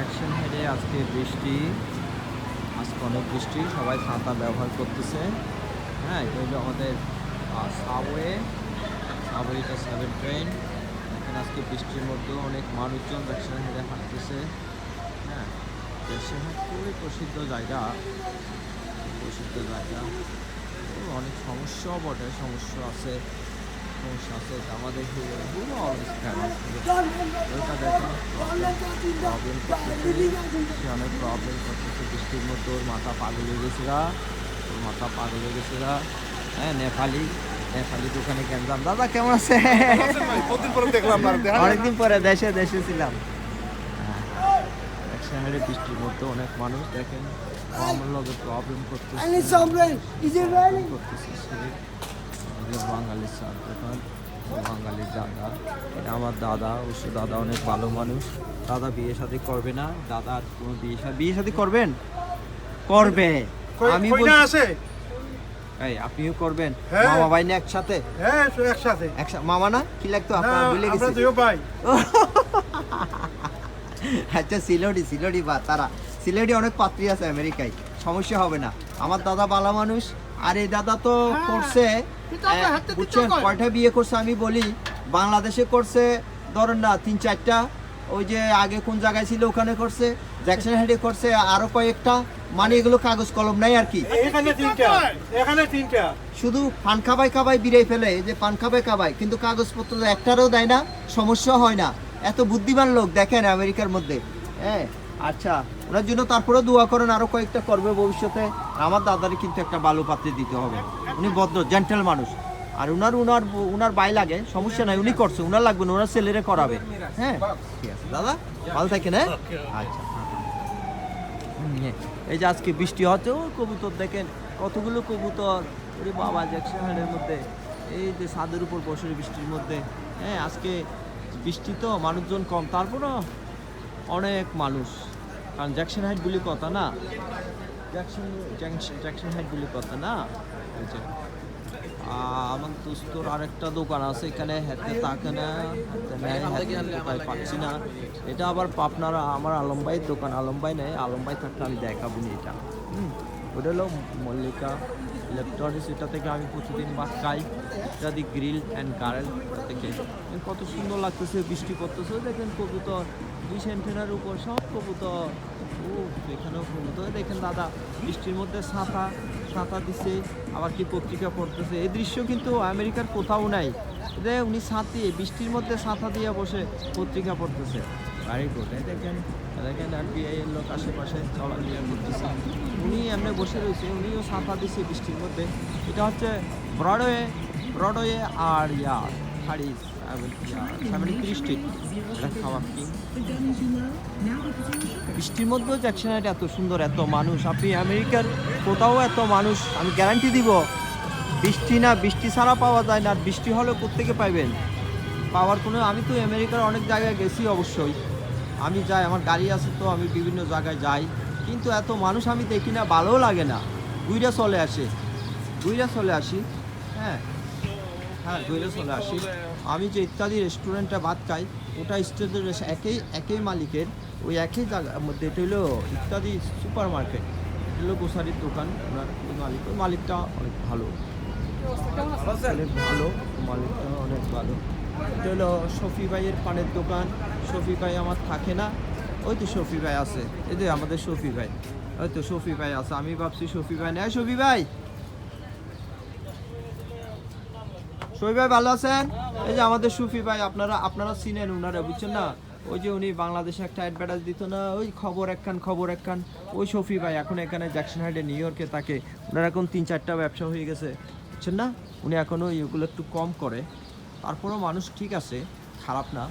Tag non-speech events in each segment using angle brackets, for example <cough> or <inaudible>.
Jackson হেডে আজকে বৃষ্টি, আজকে অনেক বৃষ্টি, সবাই ছাতা ব্যবহার করতেছে। হ্যাঁ এটা হলো আমাদের সাবওয়ে সাবওয়েটা সেভেন ট্রেন এখন আজকে বৃষ্টির মধ্যে অনেক মানুষজন জ্যাকসন হেডে হাঁটতেছে। হ্যাঁ হেড খুবই প্রসিদ্ধ জায়গা প্রসিদ্ধ জায়গা। অনেক সমস্যাও বটে, সমস্যা আছে। আমাদের দেখেন প্রবলেম করতেছে সে অনেক প্রবলেম করতেছে বৃষ্টির মধ্যে ওর মাথা পাগল হয়ে গেছে গা ওর মাথা পাগল হয়ে গেছে গা হ্যাঁ নেপালি নেপালি দোকানে কেনলাম দাদা কেমন আছে অনেকদিন পরে দেশে দেশে ছিলাম এক শহরে বৃষ্টির মধ্যে অনেক মানুষ দেখেন আমার লগে প্রবলেম করতেছে। এগুলো বাঙালির সার দোকান ও বাঙালির জায়গা এটা আমার দাদা অবশ্য দাদা অনেক ভালো মানুষ। দাদা বিয়ে শাদি করবে না দাদা আর কোনো বিয়ে শাদি বিয়ে শাদি করবেন? করবে। আমি আছে? এই আপনিও করবেন? হ্যাঁ। মামা ভাই না একসাথে? হ্যাঁ একসাথে। একসাথে মামা না? কি লাগতো? আপনার ভুলে আমরা দুইও ভাই। <laughs> আচ্ছা সিলোডি সিলোডি বা তারা। সিলেটি অনেক পাত্রী আছে আমেরিকায়। সমস্যা হবে না। আমার দাদা বালা মানুষ আর এই দাদা তো হ্যাঁ, করছে কয়টা বিয়ে করছে আমি বলি বাংলাদেশে করছে ধরেন না তিন চারটা ওই যে আগে কোন জায়গায় ছিল ওখানে করছে জ্যাকসন হেডে করছে আরও কয়েকটা মানে এগুলো কাগজ কলম নাই আর কি। এখানে তিনটা এখানে তিনটা। শুধু পান খাবাই খাবাই বিড়াই ফেলে যে পান খাবাই খাবাই কিন্তু কাগজপত্র একটারও দেয় না সমস্যা হয় না। এত বুদ্ধিমান লোক দেখেন আমেরিকার মধ্যে। হ্যাঁ আচ্ছা ওনার জন্য তারপরে দোয়া করেন আরও কয়েকটা করবে ভবিষ্যতে। আমার দাদারে কিন্তু একটা ভালো পাত্রে দিতে হবে। উনি ভদ্র জেন্টেল মানুষ। আর উনার উনার উনার বাই লাগে সমস্যা নাই উনি করছে উনার লাগবে না ওনার ছেলেরে করাবে। হ্যাঁ? ঠিক আছে দাদা ভালো থাকেন হ্যাঁ? আচ্ছা এই যে আজকে বৃষ্টি হচ্ছে ও কবুতর দেখেন কতগুলো কবুতর। ওরে বাবা জ্যাকসনের মধ্যে এই যে ছাদের উপর বসে বৃষ্টির মধ্যে। হ্যাঁ আজকে বৃষ্টি তো মানুষজন কম তারপরও অনেক মানুষ। কারণ জ্যাকসন হাইট বলে কথা না? জ্যাকসন জ্যাকসন হাইট বলে কথা না? আমার দোস্তর আরেকটা দোকান আছে এখানে হাতে তাকে না হাতে পাচ্ছি না। এটা আবার পাপনার আমার আলমবাইয়ের দোকান আলমবাই নেই আলমবাই থাকলে আমি দেখাবো নি এটা। ওটা হলো মল্লিকা ইলেকট্রনিক্স এটা থেকে আমি প্রতিদিন ভাত খাই। এটা দি গ্রিল অ্যান্ড গারেল থেকে। কত সুন্দর লাগতেছে বৃষ্টি পড়তেছে দেখেন কবুতর। বিশ অ্যান্টেনার উপর সব কবুতর। এখানেও কবুতর ওই দেখেন দাদা। বৃষ্টির মধ্যে ছাতা ছাতা দিছে, আবার কি পত্রিকা পড়তেছে। এই দৃশ্য কিন্তু আমেরিকার কোথাও নাই। যে উনি ছাতি, বৃষ্টির মধ্যে ছাতা দিয়ে বসে পত্রিকা পড়তেছে। গাড়ি কোটে দেখেন দেখেন আর এর লোক আশেপাশে চলাফেরা করতেছে। উনি এমনি বসে রয়েছে, উনিও ছাতা দিছে বৃষ্টির মধ্যে। এটা হচ্ছে ব্রডওয়ে ব্রডওয়ে আর ইয়া হারিস স্ট্রিট এটা কিং? বৃষ্টির মধ্যেও জ্যাকসন হাইট এত সুন্দর, এত মানুষ। আপনি আমেরিকার কোথাও এত মানুষ, আমি গ্যারান্টি দিব, বৃষ্টি না, বৃষ্টি ছাড়া পাওয়া যায় না, আর বৃষ্টি হলে কোত্থেকে পাইবেন? পাওয়ার কোনো, আমি তো আমেরিকার অনেক জায়গায় গেছি অবশ্যই। আমি যাই, আমার গাড়ি আছে তো, আমি বিভিন্ন জায়গায় যাই। কিন্তু এত মানুষ আমি দেখি না, ভালোও লাগে না। দুইটা চলে আসে। দুইটা চলে আসি হ্যাঁ। হ্যাঁ দুইটা চলে আসি। আমি যে ইত্যাদি রেস্টুরেন্টটা ভাত খাই, ওটা স্টেজের একই একই মালিকের, ওই একই জায়গার মধ্যে এটা হলো ইত্যাদি সুপার মার্কেট এটা হলো গোসারির দোকান, ওনার মালিক ওই মালিকটা অনেক ভালো। অনেক ভালো, মালিকটা অনেক ভালো। এটা হলো শফি ভাইয়ের পানের দোকান। শফি ভাই আমার থাকে না। ওই তো শফি ভাই আছে। এই যে আমাদের শফি ভাই। ওই তো শফি ভাই আছে। আমি ভাবছি শফি ভাই নেই। শফি ভাই! শফি ভাই ভালো আছেন? এই যে আমাদের সুফি ভাই, আপনারা আপনারা চিনেন উনারা, বুঝছেন না? ওই যে উনি বাংলাদেশে একটা অ্যাডভার্টাইজ দিত না, ওই খবর একখান খবর একখান ওই শফি ভাই এখন এখানে জ্যাকসন হাইডে নিউ ইয়র্কে থাকে। ওনার এখন তিন চারটা ব্যবসা হয়ে গেছে, বুঝছেন না? উনি এখনও এগুলো একটু কম করে। তারপরেও মানুষ ঠিক আছে, খারাপ না।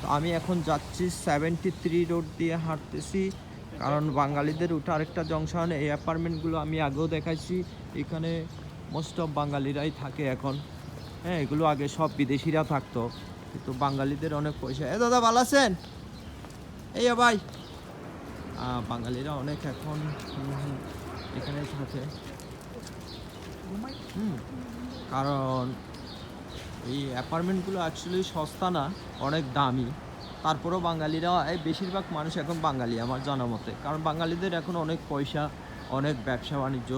তো আমি এখন যাচ্ছি সেভেন্টি থ্রি রোড দিয়ে হাঁটতেছি, কারণ বাঙালিদের ওটা আরেকটা জংশন, এই অ্যাপার্টমেন্টগুলো আমি আগেও দেখাইছি। এখানে মোস্ট অফ বাঙালিরাই থাকে এখন। হ্যাঁ এগুলো আগে সব বিদেশিরা থাকতো। কিন্তু বাঙালিদের অনেক পয়সা। এ দাদা, ভালো আছেন? এই ভাই। বাঙালিরা অনেক এখন এখানে থাকে। কারণ এই অ্যাপার্টমেন্টগুলো অ্যাকচুয়ালি সস্তা না, অনেক দামি। তারপরেও বাঙালিরা, এই বেশিরভাগ মানুষ এখন বাঙালি, আমার জানা মতে। কারণ বাঙালিদের এখন অনেক পয়সা, অনেক ব্যবসা, বাণিজ্য,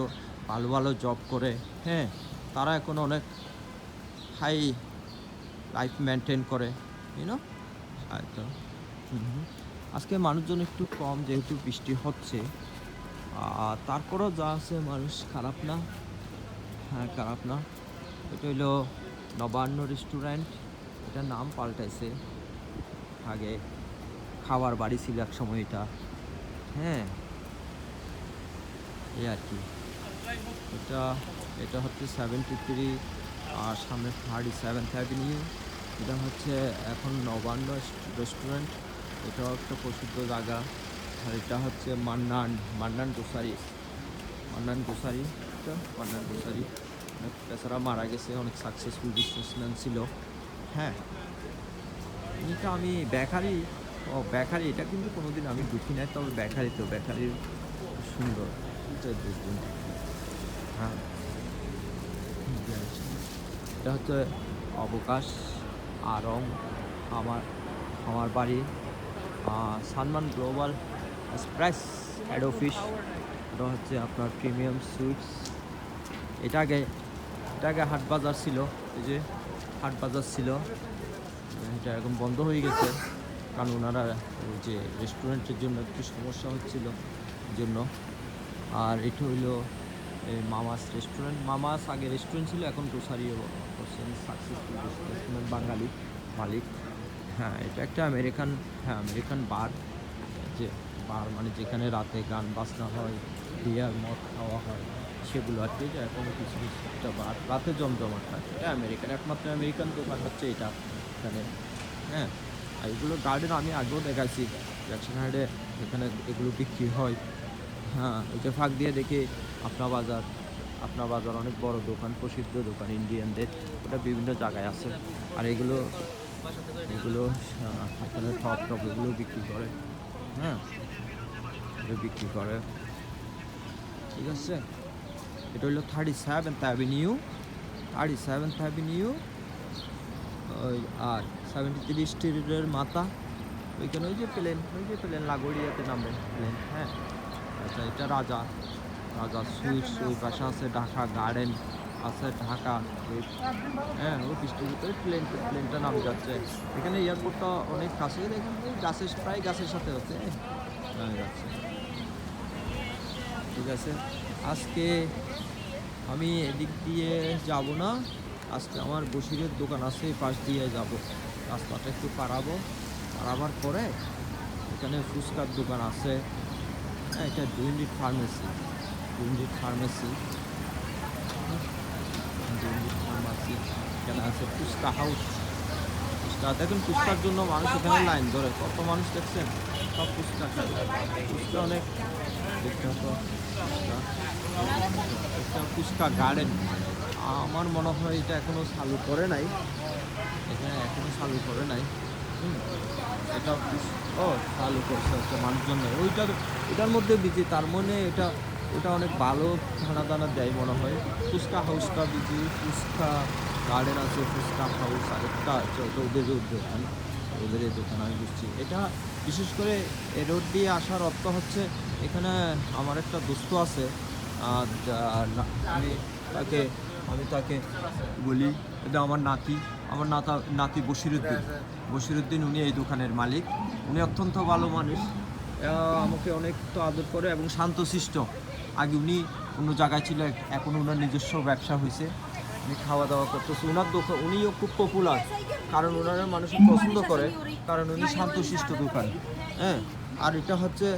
ভালো ভালো জব করে। হ্যাঁ তারা এখন অনেক হাই লাইফ মেনটেন করে ইউনো হয়তো হুম। আজকে মানুষজন একটু কম যেহেতু বৃষ্টি হচ্ছে। আর তারপরেও যা আছে মানুষ খারাপ না। হ্যাঁ খারাপ না। এটা হইল নবান্ন রেস্টুরেন্ট এটার নাম পাল্টাইছে। আগে খাবার বাড়ি ছিল এক সময় এটা। হ্যাঁ। এই আর কি। এটা এটা হচ্ছে সেভেন্টি থ্রি আর সামনে থার্টি সেভেন্থ অ্যাভিনিউ এটা হচ্ছে এখন নবান্ন রেস্টুরেন্ট। এটাও একটা প্রসিদ্ধ জায়গা। আর এটা হচ্ছে Mannan Mannan grocery Mannan grocery Mannan grocery অনেক বেচারা মারা গেছে, অনেক সাকসেসফুল বিজনেসম্যান ছিল। হ্যাঁ। এটা আমি বেকারি, ও বেকারি, এটা কিন্তু কোনোদিন আমি ঢুকি নাই, তবে বেকারি তো, বেকারি সুন্দর। দেখবেন হ্যাঁ। এটা হচ্ছে অবকাশ আরং আমার আমার বাড়ি। আহ, সালমান গ্লোবাল হেড অফিস। এটা হচ্ছে আপনার প্রিমিয়াম সুইটস। এটা আগে এটা আগে হাট বাজার ছিল এই যে হাট বাজার ছিল। এটা এখন বন্ধ হয়ে গেছে কারণ ওনারা ওই যে রেস্টুরেন্টের জন্য একটু সমস্যা হচ্ছিল জন্য। আর এটা হইল এই মামাস রেস্টুরেন্ট। মামাস আগে রেস্টুরেন্ট ছিল এখন গ্রোসারিও করছেন সাকসেসফুল রেস্টুরেন্ট বাঙালি মালিক। হ্যাঁ এটা একটা আমেরিকান হ্যাঁ আমেরিকান বার যে বার মানে যেখানে রাতে গান বাজনা হয় বিয়ার মদ খাওয়া হয়, সেগুলো আর কি। এটা এখনও কিছু কিছু একটা বার রাতে জমজমাট হয়। এটা আমেরিকান একমাত্র আমেরিকান দোকান হচ্ছে এটা এখানে। হ্যাঁ আর এগুলো গার্ডেন আমি আগেও দেখাচ্ছি জ্যাকসন হাইডে এখানে এগুলো বিক্রি হয়। হ্যাঁ ওইটা ফাঁক দিয়ে দেখি আপনা বাজার আপনা বাজার অনেক বড় দোকান, প্রসিদ্ধ দোকান, ইন্ডিয়ানদের। ওটা বিভিন্ন জায়গায় আছে। আর এগুলো এগুলো এখানে টপ টপ এগুলো বিক্রি করে। হ্যাঁ? এগুলো বিক্রি করে। ঠিক আছে? এটা হলো thirty seventh avenue thirty seventh avenue আর সেভেন্টি থ্রি স্ট্রিটের মাথা। ওইখানে ওই যে প্লেন ওই যে প্লেন লাগোড়িয়াতে নামবে প্লেন হ্যাঁ? আচ্ছা এটা রাজা। রাজা সুইটস ওই পাশে আছে, ঢাকা গার্ডেন আছে, ঢাকা হ্যাঁ ওই বৃষ্টির ভিতরে প্লেন প্লেনটা নামে যাচ্ছে। এখানে এয়ারপোর্টটা অনেক কাছে এখান গাছের, প্রায় গাছের সাথে হচ্ছে। নামে যাচ্ছে। ঠিক আছে। আজকে আমি এদিক দিয়ে যাব না। আজকে আমার বসিরের দোকান আছে পাশ দিয়ে যাব। রাস্তাটা একটু পারাবো পারাবার পরে এখানে ফুচকার দোকান আছে। হ্যাঁ এটা Duane Reade pharmacy Duane Reade pharmacy. Duane Reade pharmacy, এখানে আছে ফুচকা হাউস। ফুচকা, দেখুন ফুচকার জন্য মানুষ এখানে লাইন ধরে। কত মানুষ দেখছেন? সব খায়। ফুচকা অনেক। বিখ্যাত। এটা ফুচকা গার্ডেন আমার মনে হয় এটা এখনও চালু করে নাই। এখানে এখনও চালু করে নাই। এটা ও, চালু করছে হচ্ছে মানুষজন নেই। ওইটা এটার মধ্যে বিজি। তার মনে এটা ওটা অনেক ভালো খানা দানা দেয় মনে হয়। ফুচকা হাউসটা বিজি ফুচকা গার্ডেন আছে, ফুচকা হাউস আরেকটা আছে, ওটা ওদের দোকান ওদের এই দোকান আমি বুঝছি এটা বিশেষ করে এ রোড দিয়ে আসার অর্থ হচ্ছে এখানে আমার একটা দোস্ত আছে আমি তাকে আমি তাকে বলি, এটা আমার নাতি, আমার নাতা, নাতি বশিরুদ্দিন। বশিরুদ্দিন উনি এই দোকানের মালিক। উনি অত্যন্ত ভালো মানুষ। আমাকে অনেক তো আদর করে এবং শান্তশিষ্ট। আগে উনি অন্য জায়গায় ছিল এখন ওনার নিজস্ব ব্যবসা হয়েছে উনি খাওয়া দাওয়া করতেছে ওনার দোকান উনিও খুব পপুলার কারণ ওনারা মানুষ পছন্দ করে কারণ উনি শান্তশিষ্ট দোকান হ্যাঁ আর এটা হচ্ছে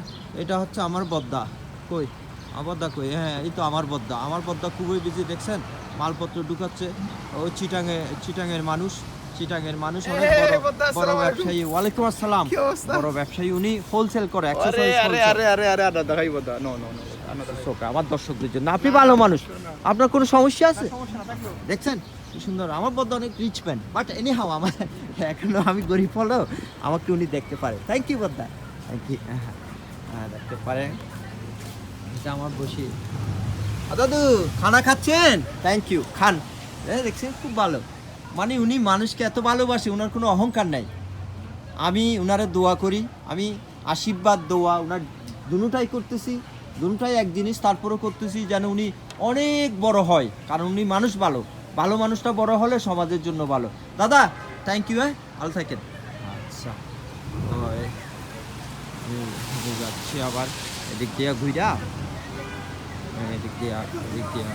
এটা হচ্ছে আমার বদ্দা কই আমার বদ্দা কই হ্যাঁ এই তো আমার বদ্দা আমার বদ্দা খুবই বিজি দেখছেন মালপত্র ঢুকাচ্ছে ও চিটাঙে চিটাঙের মানুষ চিটাঙের মানুষ অনেক বড় বড় ব্যবসায়ী ওয়ালাইকুম আসসালাম বড় ব্যবসায়ী উনি হোলসেল করে এক্সারসাইজ আরে আরে আরে আরে দেখাইব দা নো নো আমার দর্শকদের জন্য। আপনি ভালো মানুষ। আপনার কোনো সমস্যা আছে? দেখছেন? কি সুন্দর। আমার বদ্ধ অনেক rich man but anyhow আমার এখনও আমি গরিব হলেও আমাকে উনি দেখতে পারে। থ্যাংক ইউ বদ্দা থ্যাংক ইউ হ্যাঁ দেখতে পারে এটা আমার বসি। দাদু খানা খাচ্ছেন? থ্যাংক ইউ খান। এ, দেখছেন? খুব ভালো। মানে উনি মানুষকে এত ভালোবাসে ওনার কোনো অহংকার নাই। আমি ওনারে দোয়া করি। আমি আশীর্বাদ দোয়া ওনার দুটাই করতেছি। দুটাই এক জিনিস তারপরও করতেছি যেন উনি অনেক বড় হয় কারণ উনি মানুষ ভালো। ভালো মানুষটা বড় হলে সমাজের জন্য ভালো। দাদা থ্যাংক ইউ হ্যাঁ? ভালো থাকেন। আচ্ছা। যাচ্ছি আবার। এদিক দিয়ে ঘুরা হ্যাঁ, এদিক দিয়ে এদিক দিয়ে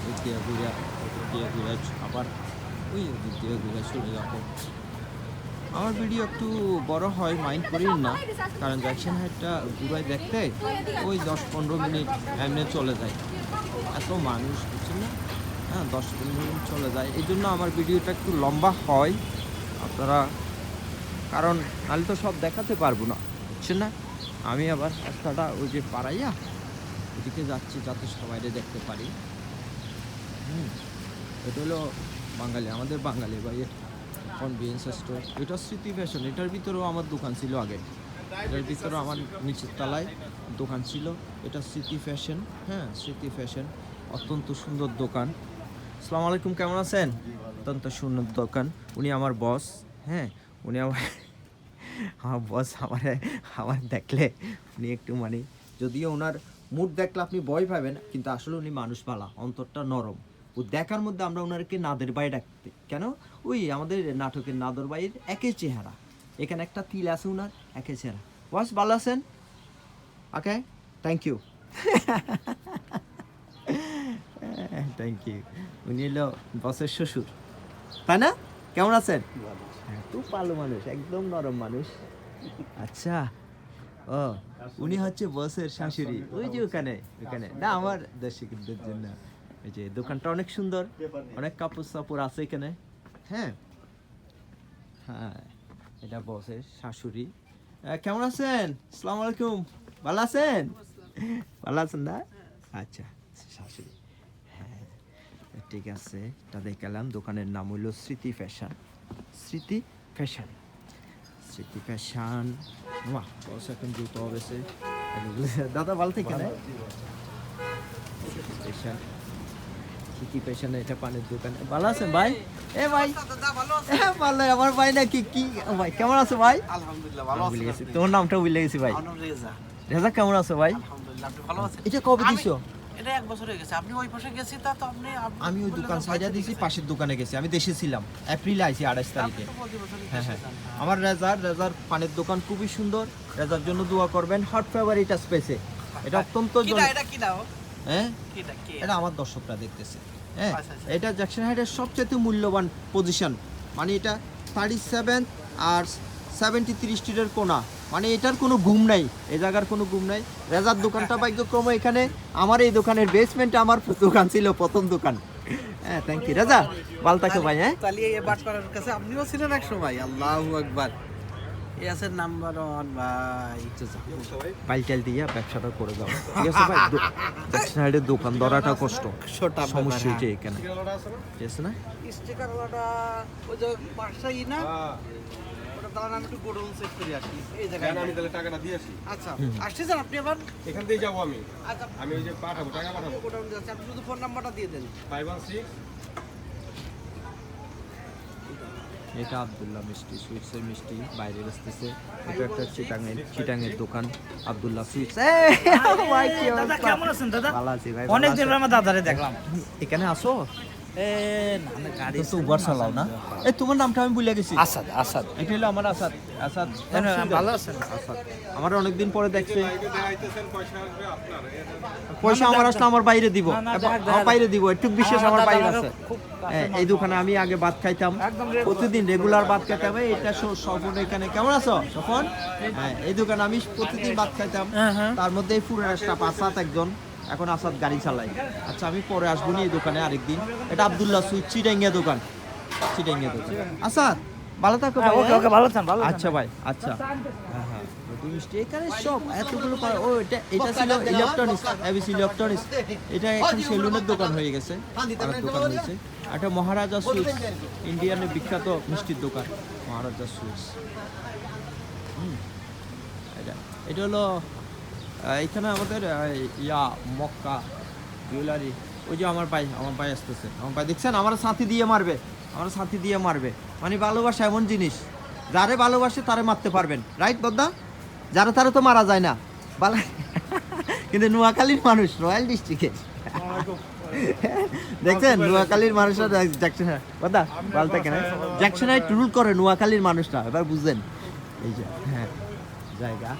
এদিক দিয়ে ঘুরা এদিক দিয়ে ঘুরা আবার। ওই ওদিক দিয়ে ঘুরে চলে যাব। আমার ভিডিও একটু বড় হয় মাইন্ড করিন না। কারণ জ্যাকসন হাইটটা ঘুরাই দেখতে ওই দশ পনেরো মিনিট এমনি চলে যায়। এত মানুষ, বুঝছেন না? হ্যাঁ দশ পনেরো মিনিট চলে যায়। এই জন্য আমার ভিডিওটা একটু লম্বা হয় আপনারা, কারণ নাহলে তো সব দেখাতে পারব না, বুঝছেন না? আমি আবার রাস্তাটা ওই যে পাড়াইয়া ওদিকে যাচ্ছি যাতে সবাইরে দেখতে পারি। হুম, এটা হলো বাঙালি, আমাদের বাঙালি বা কনভিয়েন্স স্টোর এটা স্মৃতি ফ্যাশন এটার ভিতরেও আমার দোকান ছিল আগে। এটার ভিতরেও আমার নিচের তলায় দোকান ছিল। এটা স্মৃতি ফ্যাশন হ্যাঁ স্মৃতি ফ্যাশন অত্যন্ত সুন্দর দোকান। আসসালামু আলাইকুম, কেমন আছেন? অত্যন্ত সুন্দর দোকান। উনি আমার বস হ্যাঁ উনি আমার <laughs> আমার বস আমার আমার দেখলে উনি একটু মানে যদিও ওনার মুড দেখলে আপনি ভয় পাবেন, কিন্তু আসলে উনি মানুষ পালা অন্তরটা নরম। ও দেখার মধ্যে আমরা ওনারকে নাদের বাই ডাকতে। কেন? ওই আমাদের নাটকের নাদর বাইয়ের একই চেহারা। এখানে একটা তিল আছে ওনার একই চেহারা। বস, ভালো আছেন? Okay thank you thank you উনি হলো বসের শ্বশুর। তাই না? কেমন আছেন? খুব ভালো মানুষ, একদম নরম মানুষ। আচ্ছা। ও, উনি হচ্ছে বসের শাশুড়ি। ওই যে ওখানে ওখানে। না, আমার দর্শকদের জন্য। ওই যে দোকানটা অনেক সুন্দর। অনেক কাপড় সাপড় আছে এখানে। হ্যাঁ? হ্যাঁ এটা বসের শাশুড়ি। কেমন আছেন? আসসালামু আলাইকুম। ভালো আছেন? ভালো আছেন না? আচ্ছা শাশুড়ি। হ্যাঁ ঠিক আছে, এটা দেখালাম। দোকানের নাম হলো স্মৃতি ফ্যাশন। স্মৃতি ফ্যাশন। স্মৃতি ফ্যাশন। বাহ, বস এখন জুতো হবেছে দাদা ভালো থেকে না ফ্যাশন। ফ্যাশন এটা পানের দোকান? ভালো আছেন ভাই? এ ভাই ভালো আমার ভাই নাকি কি? ভাই কেমন আছো ভাই? আলহামদুলিল্লাহ ভালো তোমার নামটা ভুলে গেছি ভাই। রেজা। রেজা কেমন আছো ভাই? আলহামদুলিল্লাহ ভালো আছেন? এটা কবে আমি- দিছো? এটা এক বছর হয়ে গেছে আপনি ওই পাশে গেছি তা তো আপনি আপনি আমি ওই দোকান বাড়িতে দিয়েছি পাশের দোকানে গেছি আমি দেশে ছিলাম এপ্রিলে আইছি আড়াইশ তারিখে। হ্যাঁ হ্যাঁ। হ্যাঁ। আমার রেজার রেজার পানের দোকান খুবই সুন্দর রেজার জন্য দোয়া করবেন হট ফেভারিট স্পেসে। এটা অত্যন্ত এটা কি হ্যাঁ? এটা আমার দর্শকরা দেখতেছে। হ্যাঁ? আচ্ছা, আচ্ছা। এটা জ্যাকসন হাইটের সবচেয়ে মূল্যবান পজিশন মানে এটা থার্টি সেভেন আর সেভেন্টি থ্রি স্ট্রিটের কোনা। মানে এটার কোনো ঘুম নাই। এই জায়গার কোনো ঘুম নাই। রেজার দোকানটা ভাগ্যক্রমে এখানে আমার এই দোকানের বেসমেন্টে আমার দোকান ছিল প্রথম দোকান। হ্যাঁ থ্যাংক ইউ রাজা ভালো থাকো ভাই হ্যাঁ? তাহলে এই বাটপাড়ার কাছে আপনিও ছিলেন এক সময়। আল্লাহু আকবার। আছে নাম্বার ওয়ান ভাই। পাইটাল দিয়ে ব্যবসাটা করে দাও। ঠিক আছে ভাই? হাইটের দোকান ধরাটা কষ্ট। সমস্যা হচ্ছে এখানে। ঠিক আছে না? স্টিকার ওয়ালাটা ওই যে বাসাই না ওটা দাঁড়ান আমি একটু গোডাউন চেক করে আসি। এই জায়গায় আমি তাহলে টাকাটা দিয়ে আসি? আচ্ছা আসছেন আপনি আবার? এখান থেকে যাব আমি। আচ্ছা। আমি ওই যে পাঠাবো টাকা পাঠাবো। গোডাউন যাচ্ছে আপনি শুধু ফোন নাম্বারটা দিয়ে দেন। ফাইভ ওয়ান সিক্স এটা আবদুল্লাহ মিষ্টি সুইটসের মিষ্টি বাইরে বসতেছে এটা একটা চিটাঙের চিটাঙের দোকান আবদুল্লাহ সুইটস। দাদা কেমন আছেন দাদা? ভালো আছি ভাই অনেক দিন পর আমার দাদারে দেখলাম। এখানে আসো। এ না না গাড়ি তো উবার চালাও না? এই তোমার নামটা আমি ভুলে গেছি। আসাদ আসাদ। এটা হলো আমার আসাদ। আসাদ ভালো আছেন? আসাদ। আমার অনেকদিন পরে দেখছে। পয়সা আসবে আপনার। পয়সা আমার আসলে আমার বাইরে দিব। আমার বাইরে একটু বিশেষ আমার বাইরে আছে। হ্যাঁ, এই দোকানে আমি আগে ভাত খাইতাম। প্রতিদিন রেগুলার ভাত খাইতাম। এটা স্বপন এখানে। কেমন আছো? স্বপন? হ্যাঁ এই দোকানে আমি প্রতিদিন ভাত খাইতাম। হ্যাঁ, হ্যাঁ। তার মধ্যে এই পুরো একজন। এখন আসাদ গাড়ি চালাই আচ্ছা আমি পরে আসব নি এই দোকানে আরেকদিন। এটা আব্দুল্লাহ সুইট চিটাঙ্গিয়া দোকান। চিটাঙ্গিয়া দোকান। আসাদ ভালো থাকো ওকে হ্যাঁ? ওকে ভালো আছেন ভালো আচ্ছা ভাই আচ্ছা। হ্যাঁ হ্যাঁ মিষ্টি এখানে সব এতগুলো ও এটা এটা ছিল ইলেকট্রনিক্স এবিসি ইলেকট্রনিক্স এটা এখন সেলুনের দোকান হয়ে গেছে দোকান হয়েছে। একটা মহারাজা সুইটস ইন্ডিয়ানের বিখ্যাত মিষ্টির দোকান মহারাজা সুইটস। হুম এটা এটা হলো এখানে আমাদের ইয়া মক্কা জুয়েলারি ওই যে আমার ভাই আমার ভাই আসতেছে। আমার ভাই দেখছেন? আমার সাথী দিয়ে মারবে। আমার সাথী দিয়ে মারবে। মানে ভালোবাসা এমন জিনিস। যারে ভালোবাসে তারে মারতে পারবেন। রাইট বদ্দা? যারা তারা তো মারা যায় না। বালা <laughs> কিন্তু নোয়াখালীর মানুষ রয়্যাল ডিস্ট্রিক্টে। দেখছেন? নোয়াখালীর মানুষরা জ্যাকসন বদ্দা ভালো থাকেন জ্যাকসন হাইট রুল করে নোয়াখালীর মানুষরা। এবার বুঝলেন। এই যে হ্যাঁ জায়গা।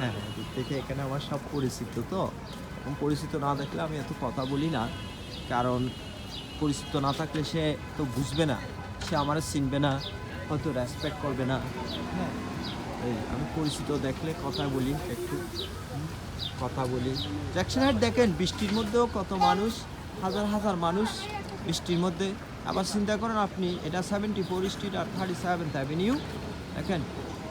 হ্যাঁ। থেকে এখানে আমার সব পরিচিত তো। পরিচিত না দেখলে আমি এত কথা বলি না। কারণ পরিচিত না থাকলে সে তো বুঝবে না। সে আমার চিনবে না, হয়তো রেসপেক্ট করবে না। হ্যাঁ এই আমি পরিচিত দেখলে কথা বলি, একটু কথা বলি। জ্যাকসন হাইট দেখেন, বৃষ্টির মধ্যেও কত মানুষ, হাজার হাজার মানুষ বৃষ্টির মধ্যে। আবার চিন্তা করেন আপনি, এটা সেভেন্টি ফোর স্ট্রিট আর থার্টি সেভেন্থ অ্যাভিনিউ দেখেন,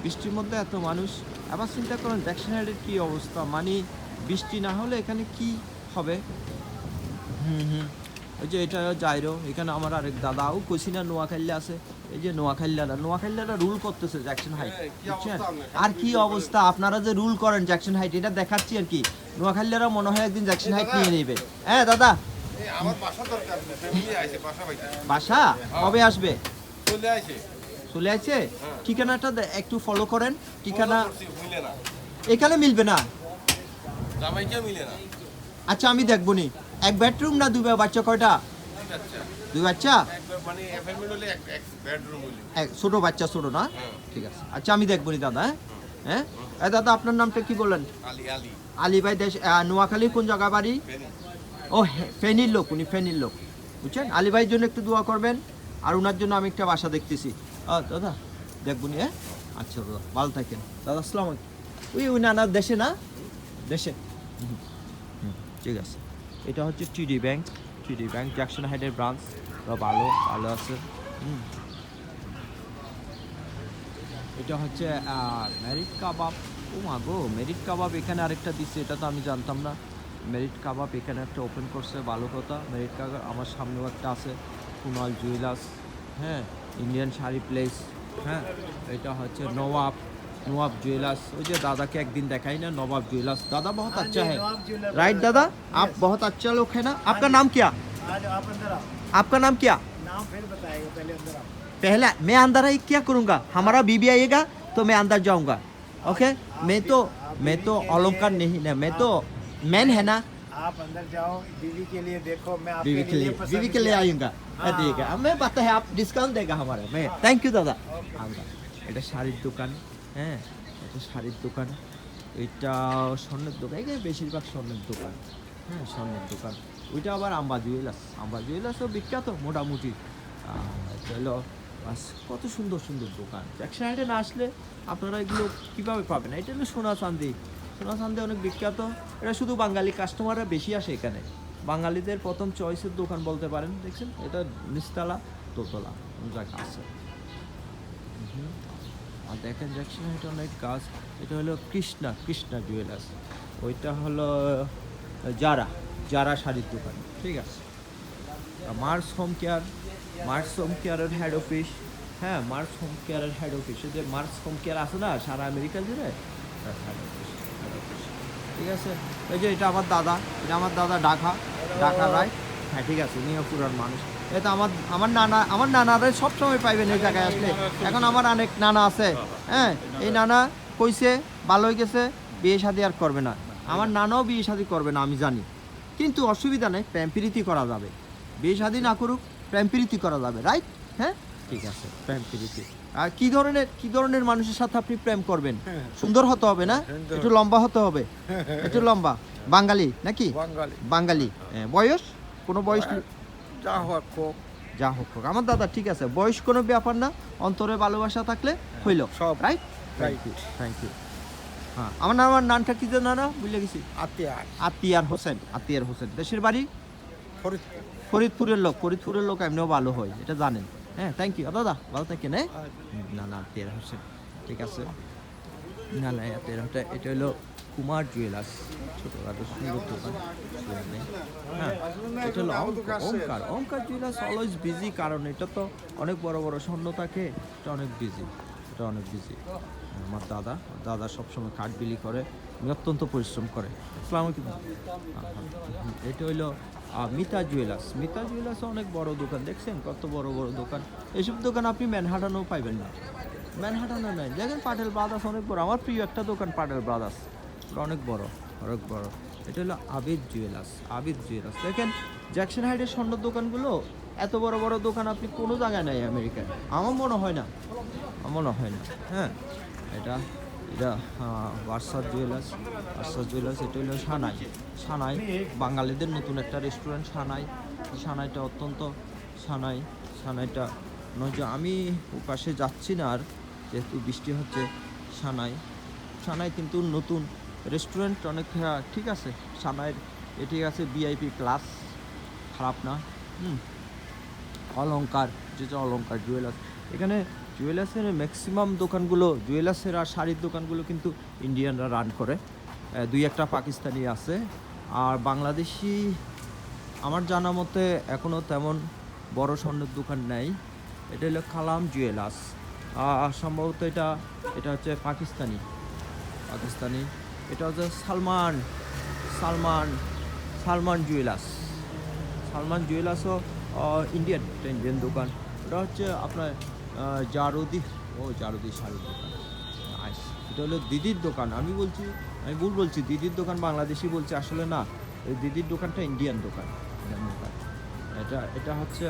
বৃষ্টির মধ্যে এত মানুষ। আবার চিন্তা করেন জ্যাকসন হাইটের কী অবস্থা? মানে বৃষ্টি না হলে এখানে কি হবে? হুম হুম। ওই যে এটা যাইরো এখানে আমার আরেক দাদাও কইছি না নোয়াখালী আছে। এই যে নোয়াখালীরা নোয়াখালীরা রুল করতেছে জ্যাকসন হাইট বুঝছেন? আর কি অবস্থা? আপনারা যে রুল করেন জ্যাকসন হাইট এটা দেখাচ্ছি আর কি। নোয়াখালীরা মনে হয় একদিন জ্যাকসন হাইট নিয়ে নেবে। হ্যাঁ দাদা। বাসা কবে আসবে? চলে আসে। চলে আছে ঠিকানাটা একটু ফলো করেন। ঠিকানা এখানে মিলবে না? আচ্ছা আমি দেখব নি এক বেডরুম না দুই বাচ্চা কয়টা? দুই বাচ্চা। মানে ছোট বাচ্চা ছোট না? হ্যাঁ। ঠিক আছে। আচ্ছা আমি দেখব নি দাদা হ্যাঁ? হ্যাঁ? দাদা আপনার নামটা কি বললেন আলি ভাই দেশ আহ, নোয়াখালীর কোন জায়গা বাড়ি? ও ফেনীর লোক উনি ফেনীর লোক বুঝছেন? আলী ভাইয়ের জন্য একটু দোয়া করবেন আর ওনার জন্য আমি একটা বাসা দেখতেছি। দাদা দেখব নি হ্যাঁ? আচ্ছা দাদা ভালো থাকেন। দাদা আসসালাম ওই ওই দেশে না? দেশে। হুম, হুম, ঠিক আছে। এটা হচ্ছে টিডি ব্যাংক। টিডি ব্যাংক জ্যাকসন হাইডের ব্রাঞ্চ ভালো ভালো আছে। এটা হচ্ছে মেরিট কাবাব ও মা গো মেরিট কাবাব এখানে আরেকটা দিচ্ছে এটা তো আমি জানতাম না। মেরিট কাবাব এখানে একটা ওপেন করছে ভালো কথা। মেরিট কাবাব আমার সামনেও একটা আছে। কুনাল জুয়েলার্স হ্যাঁ? इंडियन शाड़ी प्लेस हाँ? ये हे নবাব नवाब जुएलार्स वो दादा के एक दिन देखा ही ना नवाब जुएलार्स दादा बहुत अच्छा है। राइट दादा? आप बहुत अच्छा लोग है ना? आपका नाम क्या? आप आपका नाम क्या? नाम फिर बताएगा पहले अंदर पहला मैं अंदर आई क्या करूँगा? हमारा बीबी आएगा तो मैं अंदर जाऊँगा। ओके मैं तो मैं तो अलंकार नहीं ना मैं तो मैन है ना। आप अंदर जाओ बीवी के लिए देखो मैं आपके बीवी के लिए पसंद बीवी के लिए किया। आऊँगा हाँ। ठीक है अब मैं पता है आप डिस्काउंट देगा हमारे मैं থ্যাংক ইউ দাদা আমরা এটা শাড়ির দোকান হ্যাঁ এটা শাড়ির দোকান এটা স্বর্ণের দোকান এখানে বেশিরভাগ স্বর্ণের দোকান হ্যাঁ স্বর্ণের দোকান ওইটা আবার আম্বা জুয়েলার্স আম্বা জুয়েলার্সও বিখ্যাত মোটামুটি আহ, এটা হলো বাস কত সুন্দর সুন্দর দোকান একসাথে না আসলে আপনারা এগুলো কীভাবে পাবেন এটা হলো সোনা চান্দি সোনা চান্দি অনেক বিখ্যাত। এটা শুধু বাঙালি কাস্টমাররা বেশি আসে এখানে। বাঙালিদের প্রথম চয়েসের দোকান বলতে পারেন, দেখছেন? এটা নিচতলা, দোতলা জায়গা আছে। আর দেখেন যাচ্ছেন এটা অনেক কাজ। এটা হলো কৃষ্ণা কৃষ্ণা জুয়েলার্স ওইটা হলো যারা যারা শাড়ির দোকান, ঠিক আছে? Mars Home Care Mars Home কেয়ারের হেড অফিস হ্যাঁ মার্স হোম কেয়ারের হেড অফিস যে মার্স হোম কেয়ার আছে না, সারা আমেরিকা জুড়ে হেড অফিস ঠিক আছে? এই যে এটা আমার দাদা, এটা আমার দাদা ঢাকা ঢাকা রায়। হ্যাঁ ঠিক আছে পুরান মানুষ। এটা আমার আমার নানা, আমার নানারা সবসময় পাইবেন এই জায়গায় আসলে। এখন আমার অনেক নানা আছে হ্যাঁ এই নানা কইছে, ভালো হয়ে গেছে, বিয়ে শাদি আর করবে না। আমার নানাও বিয়ে শাদি করবে না, আমি জানি। কিন্তু অসুবিধা নেই, প্রেম প্রীতি করা যাবে। বিয়ে শাদি না করুক, প্রেম প্রীতি করা যাবে, রাইট? হ্যাঁ? ঠিক আছে, প্রেম প্রীতি। আর কি ধরনের কি ধরনের মানুষের সাথে আপনি প্রেম করবেন? সুন্দর হতে হবে না? একটু লম্বা হতে হবে? একটু লম্বা। বাঙালি নাকি? বাঙালি। হ্যাঁ, বয়স? কোনো বয়স যা হোক হোক যা হোক হোক। আমার দাদা ঠিক আছে। বয়স কোনো ব্যাপার না। অন্তরে ভালোবাসা থাকলে হইল। সব। Right thank you thank you হ্যাঁ। আমার নাম আমার নামটা কি যেন না বুঝলে গেছি। আতিয়ার। আতিয়ার হোসেন। আতিয়ার হোসেন। দেশের বাড়ি? ফরিদপুর। ফরিদপুরের লোক। ফরিদপুরের লোক এমনিও ভালো হয়। এটা জানেন। হ্যাঁ থ্যাংক ইউ দাদা ভালো থাকেন হ্যাঁ? না না আতিয়ার হোসেন ঠিক আছে। না না আতিয়ার হোসেন এটা হলো কুমার জুয়েলার্স ছোটোখাটো সুন্দর দোকান। হ্যাঁ এটা হলো Omkar Omkar jewellers always busy কারণ এটা তো অনেক বড় বড় স্বর্ণ থাকে এটা অনেক বিজি এটা অনেক বিজি আমার দাদা দাদা সবসময় কাঠ বিলি করে অত্যন্ত পরিশ্রম করে। আলাইকুম এটা হইল মিতা জুয়েলার্স। মিতা জুয়েলার্স অনেক বড় দোকান, দেখছেন? কত বড় বড় দোকান। এইসব দোকান আপনি ম্যানহাটানও পাইবেন না। ম্যানহাটানও নাই। দেখেন পাটেল ব্রাদার্স অনেক বড়। আমার প্রিয় একটা দোকান পাটেল ব্রাদার্স। অনেক বড় অনেক বড়। এটা হলো আবিদ জুয়েলার্স আবিদ জুয়েলার্স। দেখেন, জ্যাকসন হাইডের স্বর্ণ দোকানগুলো, এত বড় বড় দোকান আপনি কোনো জায়গায় নাই আমেরিকায়। আমার মনে হয় না। আমার মনে হয় না। হ্যাঁ এটা এটা বার্সার জুয়েলার্স বার্সার জুয়েলার্স এটা হলো সানাই সানাই বাঙালিদের নতুন একটা রেস্টুরেন্ট সানাই সানাইটা অত্যন্ত সানাই সানাইটা নয় যে আমি পাশে যাচ্ছি না আর, যেহেতু বৃষ্টি হচ্ছে সানাই সানাই কিন্তু নতুন রেস্টুরেন্ট অনেক ঠিক আছে। সানাইয়ের এটি আছে ভিআইপি ক্লাস খারাপ না, হুম। অলংকার যেটা অলঙ্কার জুয়েলার্স এখানে জুয়েলার্সের ম্যাক্সিমাম দোকানগুলো, জুয়েলার্সের আর শাড়ির দোকানগুলো কিন্তু ইন্ডিয়ানরা রান করে। দুই একটা পাকিস্তানি আছে। আর বাংলাদেশি, আমার জানা মতে এখনও তেমন বড় স্বর্ণের দোকান নেই। এটা হলো কালাম জুয়েলার্স আর সম্ভবত এটা এটা হচ্ছে পাকিস্তানি। পাকিস্তানি। এটা হচ্ছে সালমান সালমান সালমান জুয়েলার্স সালমান জুয়েলার্সও ইন্ডিয়ান ইন্ডিয়ান দোকান। ওটা হচ্ছে আপনার জারদি, ও জারদি শাড়ির দোকান. এটা হলো দিদির দোকান। আমি বলছি, আমি ভুল বলছি, দিদির দোকান বাংলাদেশি বলছি, আসলে না, এই দিদির দোকানটা ইন্ডিয়ান দোকান এটা এটা হচ্ছে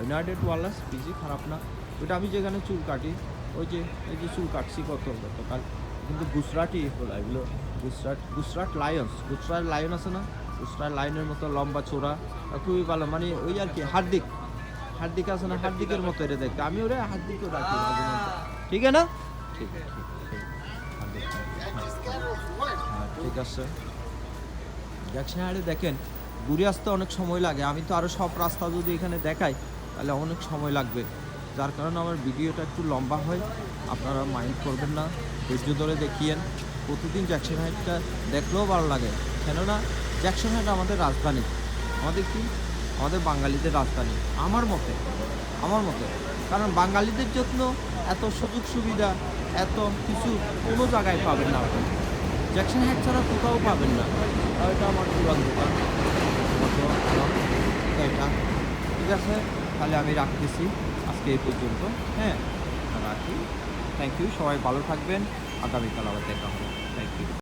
ইউনাইটেড ওয়ার্ল্ডস পিজি খারাপ না। ওটা আমি যেখানে চুল কাটি, ওই যে, এই যে চুল কাটছি কত গতকাল। কিন্তু গুজরাটি, হলো এগুলো, গুজরাট গুজরাট লায়ন্স গুজরাট লায়ন আছে না? গুজরাট লায়নের মতো লম্বা চোরা খুবই ভালো। মানে ওই আর কি, হার্দিক হার্দিক আছে না? হার্দিকের মতো এটা দেখতে। আমি ওরা হার্দিকও ডাকি ঠিক আছে না? ঠিক আছে ঠিক আছে, হ্যাঁ, জ্যাকসন হাইডে দেখেন ঘুরে আসতে অনেক সময় লাগে। আমি তো আরও সব রাস্তা যদি এখানে দেখাই তাহলে অনেক সময় লাগবে। যার কারণে আমার ভিডিওটা একটু লম্বা হয়। আপনারা মাইন্ড করবেন না। ধৈর্য ধরে দেখিয়েন। প্রতিদিন জ্যাকসন হাইটটা দেখলেও ভালো লাগে। কেননা জ্যাকসন হাইট আমাদের রাজধানী। আমাদের কি? আমাদের বাঙালিদের রাজধানী। আমার মতে আমার মতে। কারণ বাঙালিদের জন্য এত সুযোগ সুবিধা, এত কিছু কোনো জায়গায় পাবেন না আপনি। জ্যাকসন হাইট ছাড়া কোথাও পাবেন না। এটা আমার পুরান দোকান এটা ঠিক আছে, তাহলে আমি রাখতেছি। আজকে এই পর্যন্ত। হ্যাঁ রাখি। থ্যাংক ইউ সবাই ভালো থাকবেন। আগামীকাল আবার দেখা হবে।